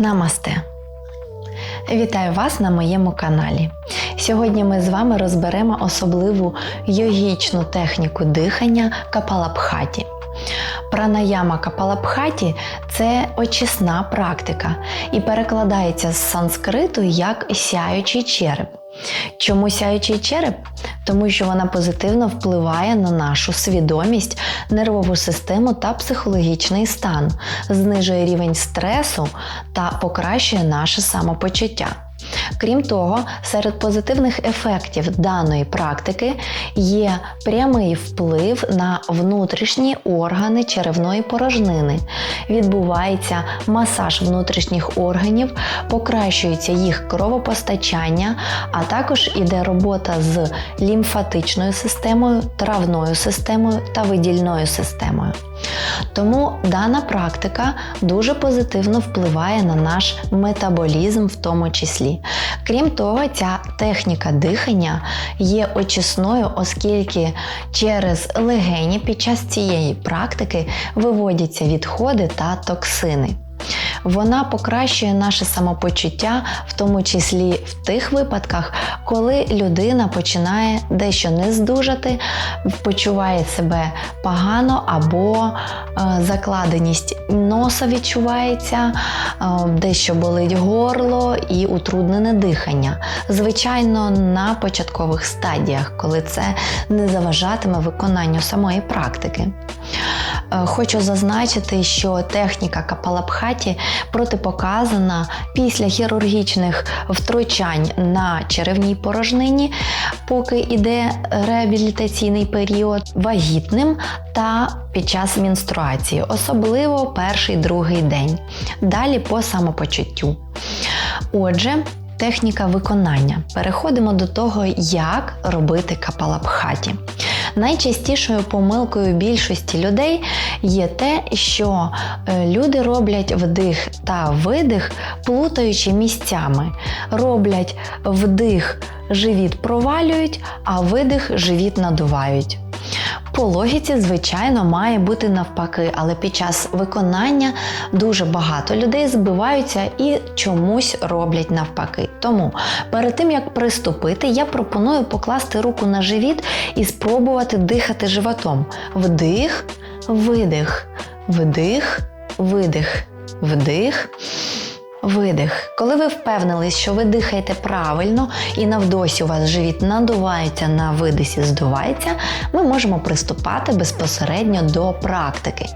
Намасте! Вітаю вас на моєму каналі. Сьогодні ми з вами розберемо особливу йогічну техніку дихання капалабхаті. Пранаяма капалабхаті це очисна практика і перекладається з санскриту як сяючий череп. Чому сяючий череп? Тому що вона позитивно впливає на нашу свідомість, нервову систему та психологічний стан, знижує рівень стресу та покращує наше самопочуття. Крім того, серед позитивних ефектів даної практики є прямий вплив на внутрішні органи черевної порожнини. Відбувається масаж внутрішніх органів, покращується їх кровопостачання, а також іде робота з лімфатичною системою, травною системою та видільною системою. Тому дана практика дуже позитивно впливає на наш метаболізм, в тому числі. Крім того, ця техніка дихання є очисною, оскільки через легені під час цієї практики виводяться відходи та токсини. Вона покращує наше самопочуття, в тому числі в тих випадках, коли людина починає дещо не здужати, почуває себе погано або е, закладеність носа відчувається, е, дещо болить горло і утруднене дихання. Звичайно, на початкових стадіях, коли це не заважатиме виконанню самої практики. Е, хочу зазначити, що техніка капалабхаті протипоказана після хірургічних втручань на черевній порожнині, поки йде реабілітаційний період вагітним та під час менструації, особливо перший другий день. Далі по самопочуттю. Отже, техніка виконання. Переходимо до того, як робити капалабхаті. Найчастішою помилкою більшості людей є те, що е, люди роблять вдих та видих, плутаючи місцями. Роблять вдих, живіт провалюють, а видих живіт надувають. По логіці, звичайно, має бути навпаки, але під час виконання дуже багато людей збиваються і чомусь роблять навпаки. Тому перед тим як приступити, я пропоную покласти руку на живіт і спробувати дихати животом. Вдих, видих, вдих, видих, вдих. Видих. Коли ви впевнились, що ви дихаєте правильно і навдосі у вас живіт надувається, на видисі здувається, ми можемо приступати безпосередньо до практики.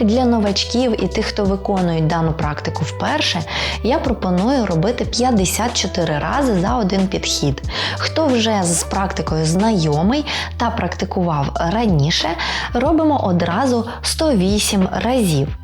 Для новачків і тих, хто виконує дану практику вперше, я пропоную робити 54 рази за один підхід. Хто вже з практикою знайомий та практикував раніше, робимо одразу 108 разів.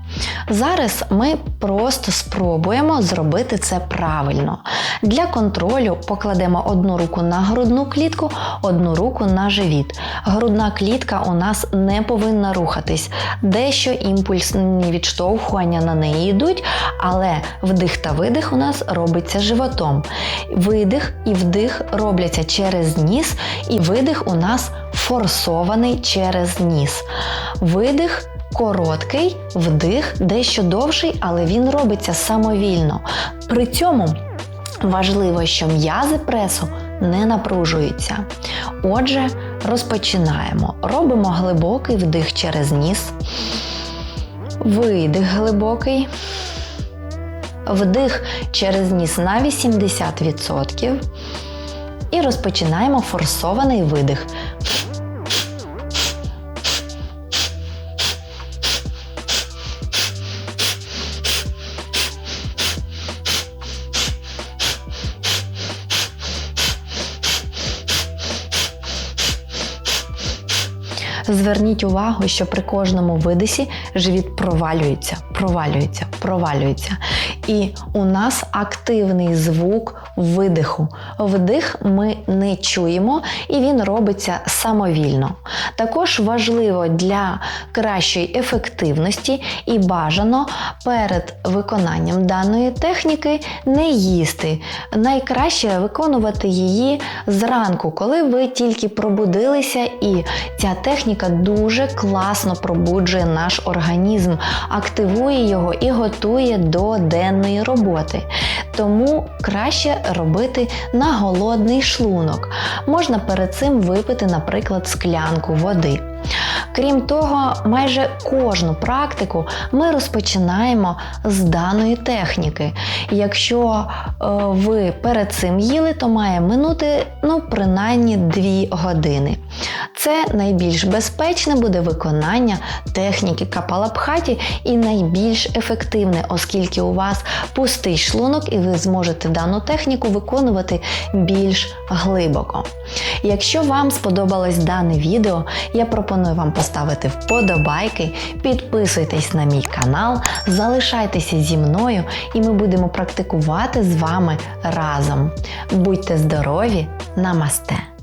Зараз ми просто спробуємо зробити це правильно. Для контролю покладемо одну руку на грудну клітку, одну руку на живіт. Грудна клітка у нас не повинна рухатись. Дещо імпульсні відштовхування на неї йдуть, але вдих та видих у нас робиться животом. Видих і вдих робляться через ніс, і видих у нас форсований через ніс. Видих короткий вдих, дещо довший, але він робиться самовільно. При цьому важливо, що м'язи пресу не напружуються. Отже, розпочинаємо. Робимо глибокий вдих через ніс, видих глибокий. Вдих через ніс на 80%. І розпочинаємо форсований видих. Зверніть увагу, що при кожному видисі живіт провалюється, провалюється, провалюється. І у нас активний звук видиху. Вдих ми не чуємо, і він робиться самовільно. Також важливо для кращої ефективності і бажано перед виконанням даної техніки не їсти. Найкраще виконувати її зранку, коли ви тільки пробудилися, і ця техніка техніка дуже класно пробуджує наш організм, активує його і готує до денної роботи. Тому краще робити на голодний шлунок. Можна перед цим випити, наприклад, склянку води. Крім того, майже кожну практику ми розпочинаємо з даної техніки. Якщо е, ви перед цим їли, то має минути ну, принаймні 2 години. Це найбільш безпечне буде виконання техніки капалабхаті і найбільш ефективне, оскільки у вас пустий шлунок і ви зможете дану техніку виконувати більш глибоко. Якщо вам сподобалось дане відео, я пропоную вам поставити вподобайки, підписуйтесь на мій канал, залишайтеся зі мною, і ми будемо практикувати з вами разом. Будьте здорові! Намасте!